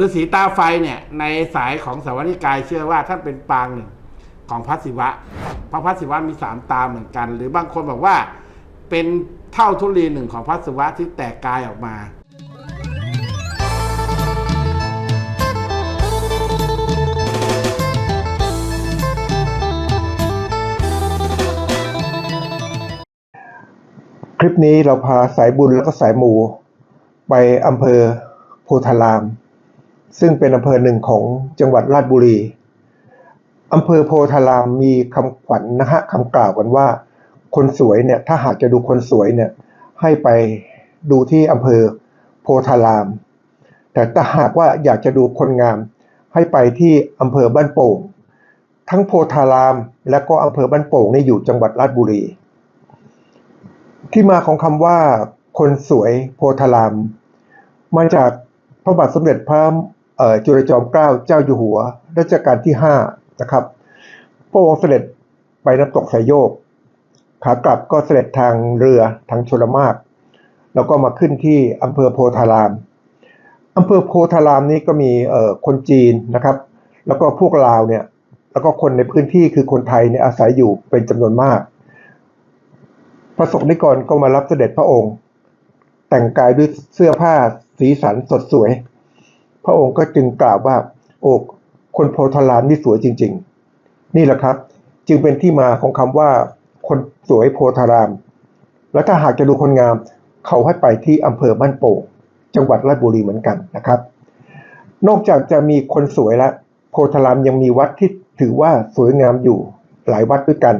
ฤาษีตาไฟเนี่ยในสายของสวัสดิกายเชื่อว่าท่านเป็นปางหนึ่งของพระศิวะเพราะพระศิวะมีสามตาเหมือนกัน หรือบางคนบอกว่าเป็นเท่าทุลีหนึ่งของพระศิวะที่แตกกายออกมาคลิปนี้เราพาสายบุญแล้วก็สายมู ไปอำเภอโพธาราม ซึ่งเป็นอำเภอหนึ่งของจังหวัดราชบุรีอำเภอโพธารามมีคำขวัญนะฮะคำกล่าวกันว่า คนสวยเนี่ยถ้าหากจะดูคนสวยเนี่ยให้ไปดูที่อำเภอโพธาราม แต่ถ้าหากว่าอยากจะดูคนงาม ให้ไปที่อำเภอบ้านโป่ง ทั้งโพธาราม และก็อำเภอบ้านโป่งนี่อยู่จังหวัดราชบุรี ที่มาของคำว่า คนสวยโพธาราม มาจากพระบาทสมเด็จพระ จุลจอมเกล้าเจ้าอยู่หัวรัชกาลที่5นะครับพระองค์เสด็จไปน้ำตกสายโยก ขากลับก็เสด็จทางเรือทางชลมาก แล้วก็มาขึ้นที่อำเภอโพธารามอำเภอโพธารามนี้ก็มีคนจีนนะครับ แล้วก็พวกลาวเนี่ยแล้วก็คนในพื้นที่คือคนไทยเนี่ยอาศัยอยู่เป็นจำนวนมาก พระสงฆ์นิกรก็มารับเสด็จพระองค์ แต่งกายด้วยเสื้อผ้าสีสันสดสวย พระองค์ก็จึงกล่าวว่า โอ้คนโพธารามนี่สวยจริง ๆ นี่แหละครับ จึงเป็นที่มาของคำว่า คนสวยโพธาราม แล้วถ้าหากจะดูคนงาม เขาให้ไปที่อำเภอบ้านโป่งจังหวัดราชบุรีเหมือนกันนะครับ นอกจากจะมีคนสวยแล้วโพธารามยังมีวัดที่ถือว่าสวยงามอยู่หลายวัดด้วยกัน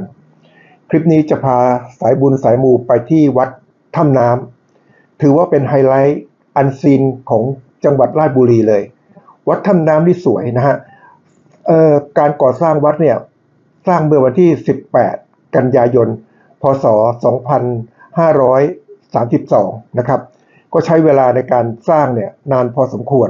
คลิปนี้จะพาสายบุญสายมูไปที่วัดถ้ำน้ำถือว่าเป็นไฮไลท์อันซีนของ จังหวัดราชบุรีเลย วัดถ้ำน้ำที่สวยนะฮะการก่อสร้างวัดเนี่ยสร้างเมื่อวันที่ 18 กันยายน พศ 2532 นะครับ ก็ใช้เวลาในการสร้างเนี่ยนานพอสมควร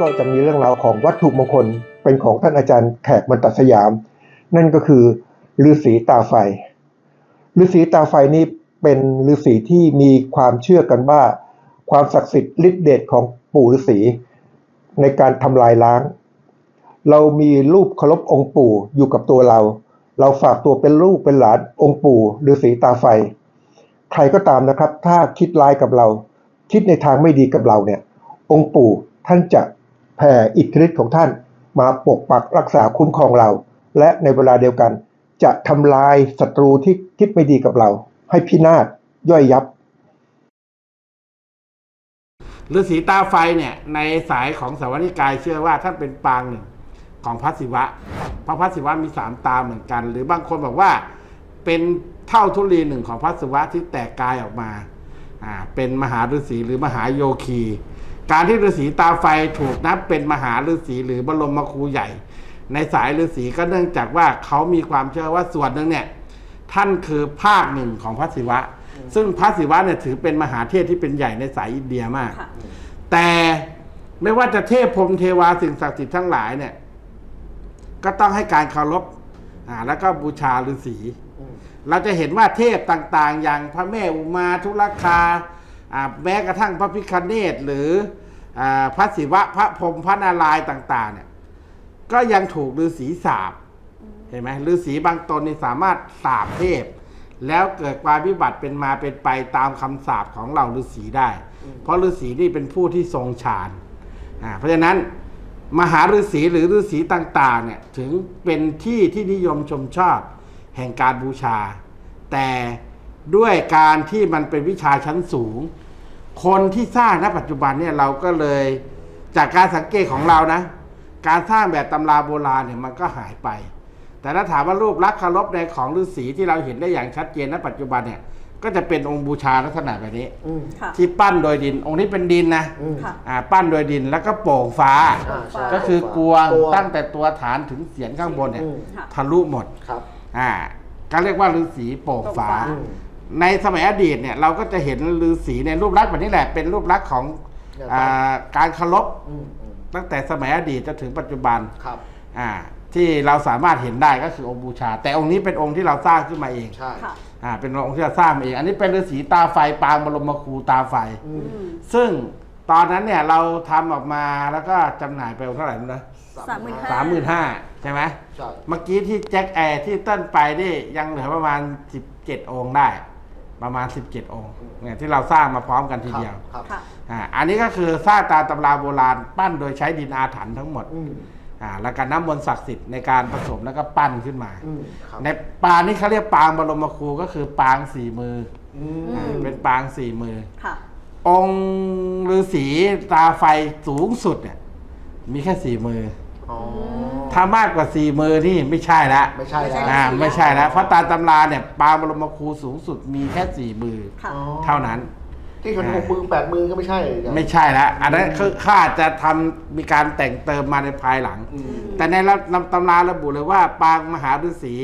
ก็จะมีเรื่องราวของวัตถุมงคลเป็นของท่านอาจารย์แขกบรรตัดสยาม นั่นก็คือฤาษีตาไฟฤาษีตาไฟนี่เป็นฤาษีที่มีความเชื่อกันว่า ความศักดิ์สิทธิ์ฤทธิเดชของปู่ฤาษีในการทำลายล้าง เรามีรูปเคารพองค์ปู่อยู่กับตัวเรา เราฝากตัวเป็นลูกเป็นหลานองค์ปู่ฤาษีตาไฟ ใครก็ตามนะครับ ถ้าคิดร้ายกับเรา คิดในทางไม่ดีกับเราเนี่ย องค์ปู่ท่านจะ แผ่อิทธิฤทธิ์ของท่านมาปกปักรักษาคุ้มครองเรา และในเวลาเดียวกัน จะทำลายศัตรูที่คิดไม่ดีกับเรา ให้พินาศย่อยยับฤาษีตาไฟเนี่ยในสายของสาวนิกายเชื่อว่าท่านเป็นปางหนึ่งของพระศิวะ เพราะพระศิวะมีสามตาเหมือนกัน หรือบางคนบอกว่าเป็นเท่าทุลีหนึ่งของพระศิวะที่แตกกายออกมาอ่าเป็นมหาฤาษีหรือมหาโยคี การที่ฤาษีตาไฟถูกนับเป็นมหาฤาษีหรือบรมครูใหญ่ ในสายฤาษีก็เนื่องจากว่าเขามีความเชื่อว่าส่วนหนึ่งเนี่ยท่านคือภาคหนึ่งของพระศิวะ ซึ่งพระศิวะเนี่ยถือเป็นมหาเทพที่เป็นใหญ่ในสายอินเดียมากค่ะแต่ไม่ว่าจะเทพพรหมเทวาสิ่งศักดิ์สิทธิ์ทั้งหลายเนี่ย ก็ต้องให้การเคารพอ่าแล้วก็บูชาฤาษี เราจะเห็นว่าเทพต่างๆ อย่างพระแม่อุมาทุลคาอ่าแม้กระทั่งพระพิคเนตหรืออา พระศิวะพระพรหมพระนารายณ์ต่าง ๆ เนี่ย ก็ยังถูกฤาษีสาบเห็นไหมฤาษีบางตนนี่สามารถสาบเทพ แล้วเกิดความวิบัติเป็นมาเป็นไปตามคำสาปของเหล่าฤาษีได้ เพราะฤาษีนี่เป็นผู้ที่ทรงฌานเพราะฉะนั้นมหาฤาษีหรือฤาษีต่าง ๆ เนี่ยถึงเป็นที่ที่นิยมชมชอบแห่งการบูชา แต่ด้วยการที่มันเป็นวิชาชั้นสูง คนที่สร้างณปัจจุบันเนี่ยเราก็เลยจากการสังเกตของเรานะ การสร้างแบบตำราโบราณเนี่ยมันก็หายไป แต่ถ้าถามว่ารูปลักษณ์เคารพในของฤาษีที่เราเห็นได้อย่างชัดเจนณปัจจุบันเนี่ยก็จะเป็นองค์บูชาลักษณะแบบนี้อืมค่ะ ที่ปั้นโดยดิน องค์นี้เป็นดินนะอืมค่ะ อ่าปั้นโดยดินแล้วก็โป่งฟ้า อ่าใช่ก็คือกวงกวงตั้งแต่ตัวฐานถึงเสียนข้างบนเนี่ยอืม ค่ะ ทะลุหมด ครับ อ่าก็เรียกว่าฤาษีโป่งฟ้า โป่งฟ้าอืม ในสมัยอดีตเนี่ยเราก็จะเห็นฤาษีในรูปลักษณ์แบบนี้แหละ เป็นรูปลักษณ์ของเนี่ยอ่าการเคารพอืมอืมตั้งแต่สมัยอดีตจนถึงปัจจุบันครับ อ่าที่เราสามารถเห็นได้ก็คือองค์บูชา แต่องค์นี้เป็นองค์ที่เราสร้างขึ้นมาเองใช่ค่ะ อ่าเป็นองค์ที่เราสร้างมาเอง อันนี้เป็นฤาษีตาไฟปางบรมครูตาไฟ อืมอืม ซึ่งตอนนั้นเนี่ยเราทำออกมาแล้วก็จำหน่ายไปเท่าไหร่รู้นะสามหมื่นห้ สามหมื่นห้าใช่ไหม ใช่ เมื่อกี้ที่แจ็คแอร์ที่เต้นไปนี่ยังเหลือประมาณ 17 องค์ได้ ประมาณ 17 องค์เนี่ยที่เราสร้างมาพร้อมกันทีเดียวครับค่ะ อ่าอันนี้ก็คือสร้างตามตำราโบราณปั้นโดยใช้ดินอาถรรพ์ทั้งหมดอืมอ่าแล้วก็น้ำมนต์ศักดิ์สิทธิ์ในการผสมแล้วก็ปั้นขึ้นมา อืมครับในปางนี่เขาเรียกปางบรมครูก็คือปางสี่มืออืมออ่าเป็นปางสี่มือ ค่ะ องค์ฤาษีตาไฟสูงสุดเนี่ยมีแค่สี่มืออ๋อ ถ้ามากกว่าสี่มือนี่ไม่ใช่ละไม่ใช่แล้วอ่าไม่ใช่แล้วเพราะตามตำราเนี่ยปางบรมครูสูงสุดมีแค่สี่มือค่ะอ๋อเท่านั้น ที่คนหกมือแปดมือก็ไม่ใช่เหรอ ไม่ใช่แล้วอันนั้นคือข้าจะทำมีการแต่งเติมมาในภายหลัง อืม แต่ในตำราระบุเลยว่า ปางมหาฤาษี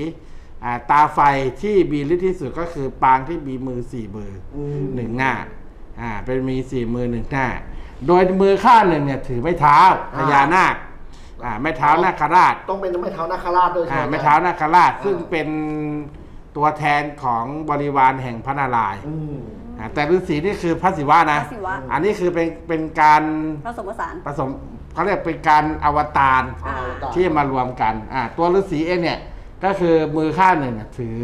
อ่าตาไฟที่มีฤทธิ์ที่สุดก็คือปางที่มีมือสี่มืออืมหนึ่งหน้าอ่าเป็นมีสี่มือหนึ่งหน้า โดยมือข้างหนึ่งเนี่ยถือไม้เท้าพญานาค อ่าไม้เท้านาคราชต้องเป็นไม้เท้านาคราชด้วยใช่อ่าไหมไม้เท้านาคราชอ่าซึ่งเป็นตัวแทนของบริวารแห่งพระนารายณ์อืม อ่าแต่ฤาษีนี่คือพระศิวะนะ พระศิวะ อันนี้คือเป็นเป็นการผสมผสาน ผสมเขาเรียกเป็นการอวตาร อ่า ที่มารวมกันอ่าตัวฤาษีเองเนี่ยก็คือมือข้างหนึ่งเนี่ยถือ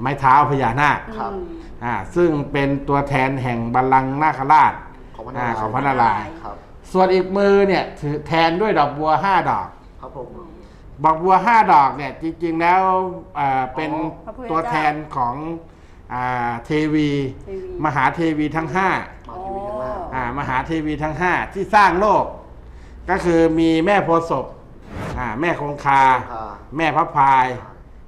ไม้เท้าพญานาคครับ อืม อ่าซึ่งเป็นตัวแทนแห่งบัลลังก์นาคราชของพระอ่านาของพคาระรนารายณ์ครับ ส่วนอีกมือเนี่ยถือแทนด้วยดอกบัวห้าดอก ครับผม ดอกบัวห้าดอกเนี่ยจริงๆแล้วอ่าเป็นพระพุทธเจ้า ตัวแทนของอ่าเทวี เทวี มหาเทวีทั้งห้า มาทีวีข้างล่างอ่ามหาเทวีทั้งห้าที่สร้างโลก ก็คือมีแม่โพธิ์ศพอ่าแม่คงคาค่ะแม่พระพาย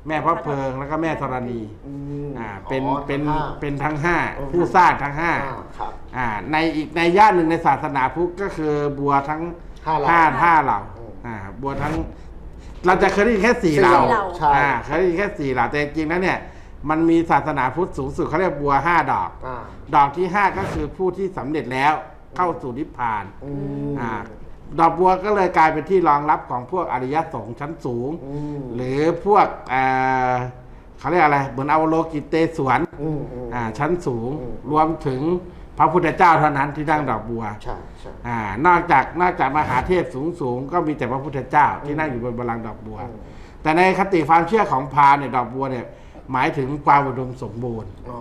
แม่พระเพลิงแล้วก็แม่ธรณีอืมอ่าเป็นอ๋อเป็นทั้งห้า เป็นทั้งห้าอืมผู้สร้างทั้งห้าอ่าครับ อ่าในอีกในย่านหนึ่งในศาสนาพุทธก็คือบัวทั้งห้าเหล่าห้าห้าเหล่าอืม อ่าบัวทั้ง เราจะเคยได้ยินแค่สี่สี่เหล่าเหล่า ใช่อ่าเคยได้ยินแค่สี่เหล่าแต่จริงๆแล้วเนี่ยมันมีศาสนาพุทธสูงสุดเขาเรียกบัวห้าดอก อ่าดอกที่ห้าก็คือผู้ที่สำเร็จแล้วเข้าสู่นิพพาน อืม อ่า ดอกบัวก็เลยกลายเป็นที่รองรับของพวกอริยสงฆ์ชั้นสูง อืมหรือพวกเอ่อเขาเรียกอะไรเหมือนอวโลกิเตสวนอืมอืมอ่าชั้นสูงอืมรวมถึงพระพุทธเจ้าเท่านั้นที่นั่งดอกบัว ใช่ใช่ อ่านอกจากนอกจากมหาเทพสูงสูงๆก็มีแต่พระพุทธเจ้าที่นั่งอยู่บนบัลลังก์ดอกบัว อืม แต่ในคติความเชื่อของพราหมณ์เนี่ยดอกบัวเนี่ยหมายถึงความอุดมสมบูรณ์ อ๋อ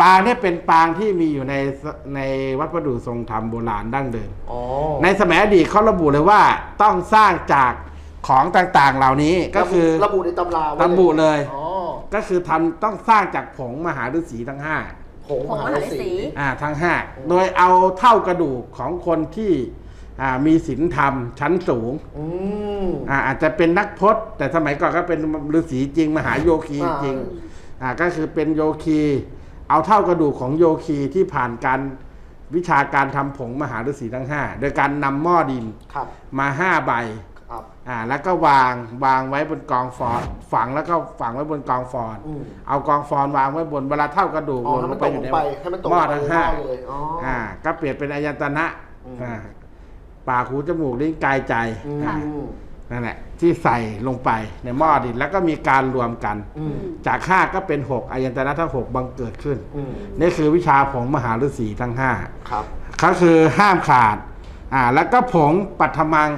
ปางเนี่ยเป็นปางที่มีอยู่ในสในวัดประดู่ทรงธรรมโบราณดั้งเดิม อ๋อในสมัยอดีตเขาระบุเลยว่าต้องสร้างจากของต่างๆเหล่านี้ก็คือระบุในตำราไว้ระบุเลย อ๋อก็คือทำต้องสร้างจากผงมหาฤาษีทั้งห้าผงผมมมหาหาฤาฤาษีษีอ่าทั้งห้าโดยเอาเท่ากระดูกของคนที่อ่ามีศีลธรรมชั้นสูงอืม อ่าอาจจะเป็นนักพจน์ แต่สมัยก่อนก็เป็นฤาษีจริง มหาโยคีอ่าจริงอ่าก็คือเป็นโยคี เอาเท่ากระดูกของโยคีที่ผ่านการวิชาการทำผงมหาฤาษีทั้งห้าโดยการนำหม้อดินครับ มาห้าใบครับ อ่าแล้วก็วางวางไว้บนกองฟอนฝังแล้วก็ฝังไว้บนกองฟอนอืมเอากองฟอนวางไว้บนเวลาเท่ากระดูกอ๋อหล่นให้ลมันงตไปกอยู่ลในงไปให้มันตกหม้อลงไปทั้งห้าในม้อเลยอ๋อออ่าก็เปลี่ยนเป็นอายตนะอืม อ่าปากหูจมูกลิ้นกายใจอืม อ่า นั่นแหละที่ใส่ลงไปในหม้อดินแล้วก็มีการรวมกันอืมจากห้าก็เป็นหกอายตนะทั้งหกบังเกิดขึ้นอืมนี่คือวิชาผงมหาฤาษีทั้งห้าครับก็คือห้ามขาดอ่าแล้วก็ผงปัทมัง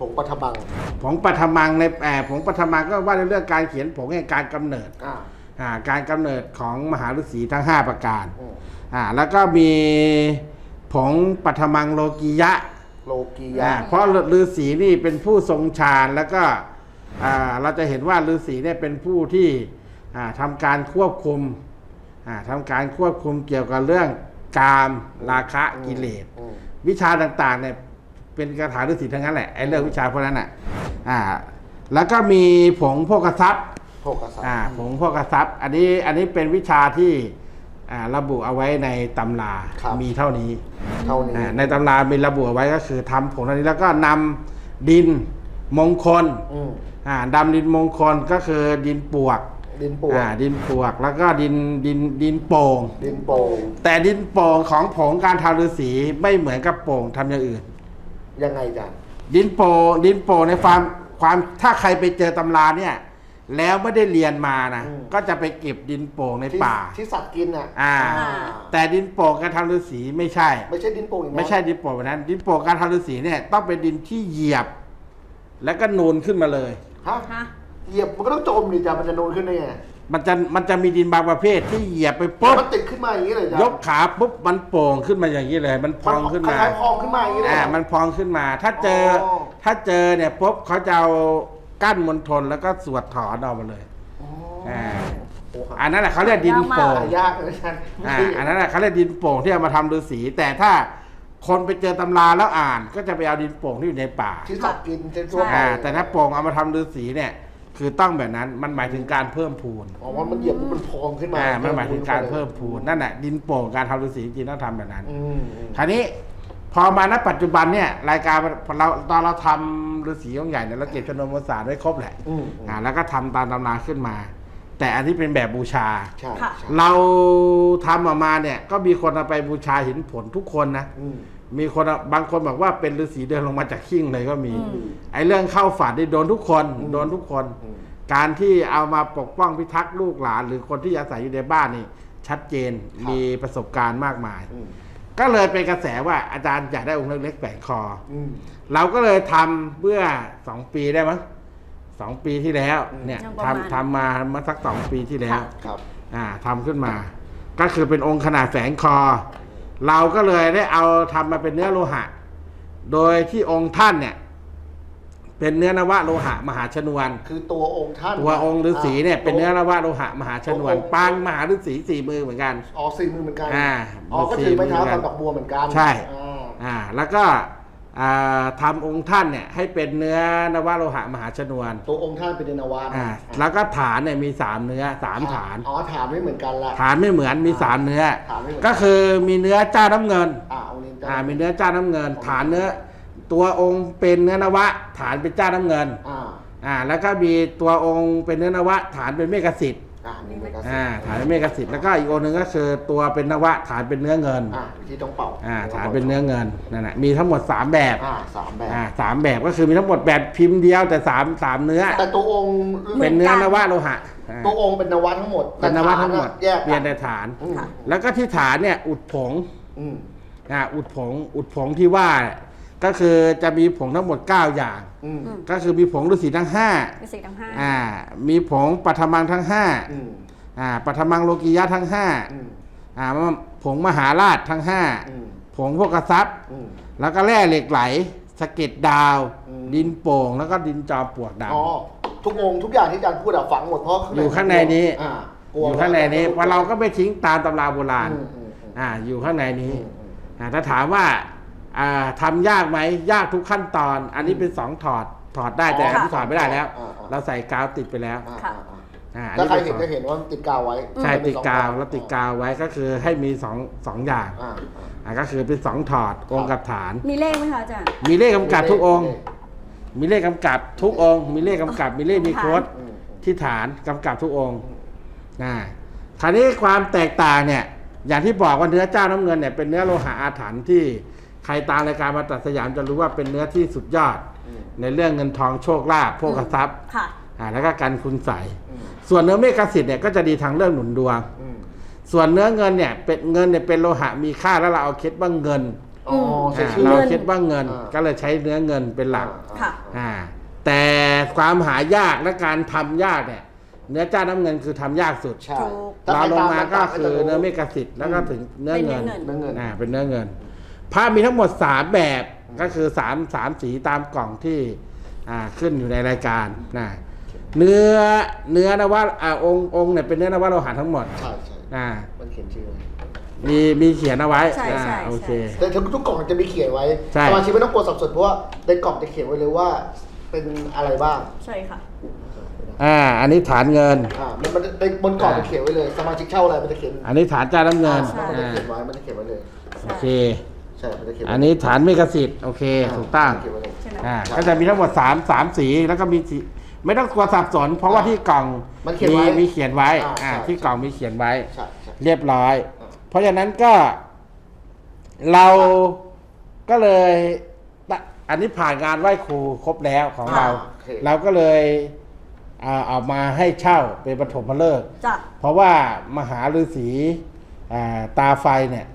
ผงปัทบังผงปัทมังในแอบผงปัทมังก็ว่าในเรื่องการเขียนผงแห่งการกำเนิดอ่าอ่าการกำเนิดของมหาฤาษีทั้ง 5 ประการอืมอ่าแล้วก็มีผงปัทมังโลกียะ โลกีอ่ายะเพราะฤาษีนี่เป็นผู้ทรงฌานแล้วก็อ่าเราจะเห็นว่าฤาษีเนี่ยเป็นผู้ที่อ่าทำการควบคุมอ่าทำการควบคุมเกี่ยวกับเรื่องกามราคะกิเลส อืม วิชาต่างๆเนี่ยเป็นคาถาฤาษีทั้งนั้นแหละไอ้เรื่องวิชาพวกนั้นอะอ่าแล้วก็มีผงโภกทรัพย์ โภกษัตริอ่าย์ผงโภกทรัพย์อันนี้อันนี้เป็นวิชาที่อ่า ระบุเอาไว้ในตำราครับ มีเท่านี้เท่านี้ อ่าในตำรามีระบุเอาไว้ก็คือทำผงเท่านี้แล้วก็นำดินมงคลอืมอ่าดำดินมงคลก็คือดินปวกดินปูอ่าดินปวกแล้วก็ดินดินดินโป่ง ดินโป่งแต่ดินโป่งของผงการทำฤาษีไม่เหมือนกับโป่งทำอย่างอื่น ยังไงจ๊ะดินโปดินโปในความความถ้าใครไปเจอตำราเนี่ย แล้วไม่ได้เรียนมานะก็จะไปเก็บดินโป่งในที่ป่า ที่สัตว์กินอะอ่า อ่า แต่ดินโป่งการทำฤาษีไม่ใช่ ไม่ใช่ดินโป่งอย่างนั้น ไม่ใช่ดินโป่งแบบนั้น ดินโป่งการทำฤาษีเนี่ยต้องเป็นดินที่เหยียบ แล้วก็นูนขึ้นมาเลย ฮะฮะ เหยียบมันก็ต้องจมดิจ้ะมันจะนูนขึ้นได้ไงมันจะมันจะมีดินบางประเภทที่เหยียบไปแล้วปุ๊บมันติดขึ้นมาอย่างนี้เลยจ้ะยกขาปุ๊บมันโป่งขึ้นมาอย่างนี้เลย มันพมันองขึ้นมา คล้ายๆพองขึ้นมาอย่างนี้เลยอ่า เหรอมันพองขึ้นมา ถ้าเจอออ ถ้าเจอเนี่ยปุ๊บเขาจะเอา กั้นมณฑลแล้วก็สวดถอนออกมาเลยอ๋ออ่า โอ้โหอันนั้นแหละเขาเรียกดินโป่งหายากเลยฉันอ่าอันนั้นแหละเขาเรียกดินโป่งที่เอามาทำฤาษีแต่ถ้าคนไปเจอตำราแล้วอ่านก็จะไปเอาดินโป่งที่อยู่ในป่า ที่สัตว์กินเช่นทั่วไปอ่าแต่ถ้าโป่งเอามาทำฤาษีเนี่ย คือต้องแบบนั้นมันหมายถึงการเพิ่มพูนอ๋อว่ามันเหยียบปุ๊บมันพองขึ้นมาอ่ามันหมายถึงการเพิ่มพูนนั่นแหละดินโป่งการทำฤาษีจริงๆต้องทำแบบนั้น อืมอืม คราวนี้ พอมาณปัจจุบันเนี่ยรายการเราตอนเราทำฤาษีองค์ใหญ่เนี่ยเราเก็บชนวนศาสตร์ไว้ครบแหละอืมอ่าแล้วก็ทำตามตำราขึ้นมา แต่อันนี้เป็นแบบบูชา ใช่ค่ะ ใช่เราทำออกมาเนี่ยก็มีคนเอาไปบูชาเห็นผลทุกคนนะ อืม มีคนเอาบางคนบอกว่าเป็นฤาษีเดินลงมาจากขิ้งเลยก็มี อืม ไอ้เรื่องเข้าฝันนี่โดนทุกคนอืมโดนทุกคน อืม การที่เอามาปกป้องพิทักษ์ลูกหลาน หรือคนที่อาศัยอยู่ในบ้านนี่ ชัดเจนมีประสบการณ์มากมาย อืม ก็เลยเป็นกระแสว่าอาจารย์อยากได้องค์เล็กๆแฝงคออืมเราก็เลยทำเมื่อสองปีได้มั้งสองปีที่แล้วอืมเนี่ยยังประมาณ ทำทำมามาสักสองปีที่แล้วค่ะครับอ่าทำขึ้นมา ก็คือเป็นองค์ขนาดแฝงคอ เราก็เลยได้เอาทำมาเป็นเนื้อโลหะ โดยที่องค์ท่านเนี่ย เป็นเนื้อนวะโลหะมหาชนวน คือตัวองค์ท่านตัวองค์ฤาษีเนี่ยเป็นเนื้อนวะโลหะมหาชนวนตัวองค์ปางมหาฤาษีสี่มือเหมือนกัน อ๋อสี่มือเหมือนกันอ่าอ๋อก็ถือไม้เท้าสี่มือเหมือนกันทำดอกบัวเหมือนกันใช่อ่าอ่าแล้วก็อ่าทำองค์ท่านเนี่ยให้เป็นเนื้อนวะโลหะมหาชนวน ตัวองค์ท่านเป็นเดนาวาอ่าแล้วก็ฐานเนี่ยมีสามเนื้อสามฐานอ๋อฐานไม่เหมือนกันละฐานไม่เหมือนมีสามเนื้อฐานไม่เหมือนก็คือมีเนื้อเจ้าน้ำเงินอ่าองค์นี้อ่ามีเนื้อเจ้าน้ำเงิน ฐานเนื้อ ตัวองค์เป็นเนื้อนวะ ฐานเป็นเจ้าน้ำเงินอ่าอ่าแล้วก็มีตัวองค์เป็นเนื้อนวะ ฐานเป็นเมฆสิทธิ์อ่ามีเมกาสิอ่าฐานเป็นเมฆสิทธิ์แล้วก็อีกองค์หนึ่งก็คือตัวเป็นนวะ ฐานเป็นเนื้อเงินอ่าที่ต้องเป่าอ่าฐานเป็นเนื้อเงินนั่นแหละมีทั้งหมด 3 แบบอ่าสามแบบอ่าสามแบบก็คือมีทั้งหมดแบบพิมพ์เดียวแต่สามสามเนื้อ แต่ตัวองค์เป็นเนื้อนวะโลหะอ่าตัวองค์เป็นนวะทั้งหมดเป็นนวะทั้งหมดแยกเปลี่ยนแต่ฐาน อืมแล้วก็ที่ฐานเนี่ยอุดผงอืมอ่าอุดผงอุดผงที่ว่า ก็คือจะมีผงทั้งหมด 9 อย่าง อืมอืมก็คือมีผงฤาษีทั้งเป็นสีทั้งห้า5อ่ามีผงปัทมังทั้งอืม5อ่าปัทมังโลกิยะทั้งอืม5อ่าผงมหาราชทั้ง อืม5 ผงพวกกระซับ อืม แล้วก็แร่เหล็กไหลสะเก็ดดาว อืม ดินโป่ง แล้วก็ดินจอมปลวกดอ๋อทุกองค์ทุกอย่างที่อาจารย์พูดอะฝังหมดเพราะอยู่ข้างในนี้ อ่าำกลัว อยู่ข้างในนี้ว่าะเราก็ไม่ทิ้งตามตำราโบราณอืมอืมอืม อ่าอยู่ข้างในนี้อืมอืม อ่าถ้าถามว่าอ่า ทำยากไหมยากทุกขั้นตอน อันนี้เป็นสองถอดถอดได้แต่อ๋ออันที่ถอดไม่ได้แล้ว อ่าอ่า เราใส่กาวติดไปแล้วอ่าค่ะอ่าอ่าอ่าอันถ้านี้ใครเป็นเห็นสองจะเห็นว่าติดกาวไว้ใช่ติดกาวเป็นสองแล้วติดกาวไว้ก็คือให้มีสองสองอย่างอ่า อ่าก็คือเป็นสองถอดองค์กับฐาน มีเลขไหมคะอาจารย์ มีเลขกำกับทุกองค์ มีเลขกำกับทุกองค์ มีเลขกำกับ มีเลขมีโค้ดอืม ที่ฐานกำกับทุกองค์นะคราวนี้ความแตกต่างเนี่ย อย่างที่บอกว่าเนื้อเจ้าน้ำเงินเนี่ยเป็นเนื้อโลหะอาถรรพ์ที่ ใครตามรายการมาตัดสยามจะรู้ว่าเป็นเนื้อที่สุดยอดอืมในเรื่องเงินทองโชคลาภโภคทรัพย์ค่ะ อ่าแล้วก็การคุณใสอืมส่วนเนื้อเมฆสิทธิ์เนี่ยก็จะดีทางเรื่องหนุนดวงอืมส่วนเนื้อเงินเนี่ยเป็นเงินเนี่ยเป็นโลหะมีค่าแล้วเราเอาเคล็ดว่าเงินอ๋อใช้อ่าชื่อเราเงินเคล็ดว่าเงินอ่า ก็เลยใช้เนื้อเงินเป็นหลัก ค่ะ อ่าแต่ความหายากและการทำยากเนี่ย เนื้อเจ้าน้ำเงินคือทำยากสุดใช่ถูก ถ้เราใคลงตมาก็ตคือจะรู้เนื้อเมกสิทธิ์แล้วก็ถึงเนื้อเงินเป็นเนื้อเงินเนื้อเงิน อ่าเป็นเนื้อเงิน ผ้ามีทั้งหมด 3 แบบก็คือ3 3สีตามกล่องที่อ่าขึ้นอยู่ในรายการนะเนื้อเนื้อนวะอ่าองค์องค์เนี่ยเป็นเนื้อนวะโลหะทั้งหมดใช่ใช่อ่ามันเขียนชื่อไว้มีมีเขียนเอาไว้ใช่อ่าใช่โอเคใช่แต่ทุกกล่องจะมีเขียนไว้ใช่สมาชิกไม่ต้องกลัวสับสนเพราะว่าในกล่องจะเขียนไว้เลยว่าเป็นอะไรบ้างใช่ค่ะอ่า อันนี้ฐานเงิน อ่า มันมันในบนกล่องมันเขียนไว้เลย สมาชิกเช่าอะไรมันจะเขียน อันนี้ฐานเจ้าน้ำเงินใช่มันจะอ่าเขียนไว้ มันจะเขียนไว้เลย โอเค ใช่มันจะเขียนไว้อันนี้ฐานเมกสิทธิ์โอเคถูกต้อง เขียนไว้เลย ใช่ไหมอ่าก็จะมีทั้งหมด3 3สีแล้วก็มีสีไม่ต้องกลัวสับสน เพราะว่าที่กล่องมันเขียนไว้มีเขียนไว้อ่าอ่าใช่ ที่กล่องมีเขียนไว้ ใช่ใช่ เรียบร้อย อ่า เพราะฉะนั้นก็ เราก็เลยตะอันนี้ผ่านงานไหว้ครูครบแล้วของเราโอเค เราก็เลยอ่าเอามาให้เช่าเป็นปฐมฤกษ์ จ้ะ เพราะว่ามหาฤาษีอ่าตาไฟเนี่ย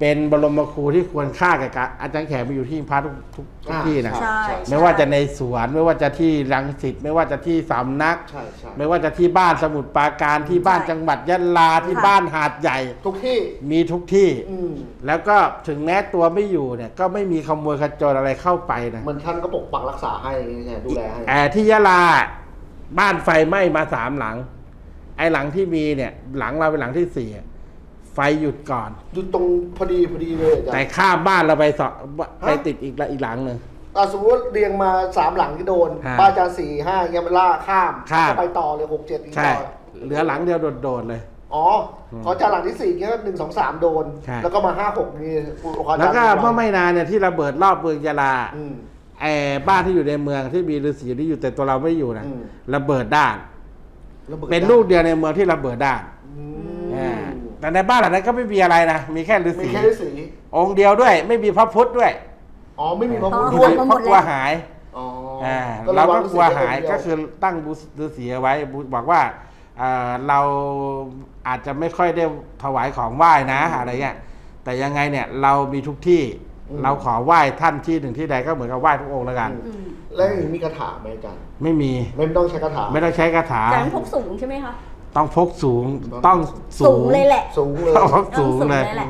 เป็นบรมครูที่ควรค่าแก่การอาจารย์แขกมาอยู่ที่พระทุกทุกทุกอ่าที่นะใช่ ไม่ว่าจะในสวนไม่ว่าจะที่รังสิตไม่ว่าจะที่สำนัก ใช่ใช่ไม่ว่าจะที่บ้านสมุทรปราการที่บ้านจังหวัดยะลาที่ค่ะ บ้านหาดใหญ่ทุกที่ มีทุกที่ อืมแล้วก็ถึงแม้ตัวไม่อยู่เนี่ยก็ไม่มีขโมยขโจรอะไรเข้าไปนะเหมือนท่านก็ปกปักรักษาให้ไงดูแลให้แต่ที่ยะลาบ้านไฟไหม้มาสามหลัง ไอ้หลังที่มีเนี่ยหลังเราเป็นหลังที่สี่อะไฟหยุดก่อน อยู่ตรงพอดีพอดีเลยอาจารแต่ย์ข้ามบ้านเราไปสองไปติดอีกละอีกหลังหนึ่ง อะสมมติว่าเรียงมาสามหลังที่โดนฮะบ้านอาจารย์สี่ห้ายังไม่ล่าข้ามข้าม ก็ไปต่อเลยหกเจ็ดอีกใช่ ต่อเหลือหลังเดียวโดดๆเลย อ๋อขออาจารย์หลังที่สี่เนี่ยหนึ่งสองสามโดน ใช่ แล้วก็มาห้าหกนี่ขออาจารย์แล้วก็ดูเมื่อไม่นานเนี่ยที่ระเบิดรอบเมืองยะลาอืม ไอ้บ้านที่อยู่ในเมืองที่มีฤาษีที่อยู่แต่ตัวเราไม่อยู่นะอืม ระเบิดด้าน ระบิดเป็นลูกเดียวในเมืองที่ระเบิดด้านอือ่าม แต่ในบ้านหลังนั้นก็ไม่มีอะไรนะ มีแค่ฤามีษีแค่ฤาษีองค์เดียวด้วย ไม่มีพระพุทธด้วยอ๋อไม่มีพระพุทธอ๋อด้วยหมดเพราะกลัวหาย อ๋ออ่าก็ลเรายก็งฤกลัวหายฤษีก็คือตั้งบูฤาษีเอาไว้บูบอกว่าเอ่อเราอาจจะไม่ค่อยได้ถวายของไหว้นะอะไรเงี้ยแต่ยังไงเนี่ยเรามีทุกที่เราขอไหว้ท่านที่หนึ่งที่ใดก็เหมือนกับไหว้ทุกองค์แล้วกัน อืมแล้วอย่างนี้มีคาถาไหมอาจารย์ไม่มีไม่ต้องใช้คาถา ไม่ต้องใช้คาถา อาจารย์พกสูงใช่ไหมคะ ต้องพกสูงต้ต้อองงสูสูงงเลยแหละ สูงเลย ต้องพกสูงต้องสูงเลยเลยแหละ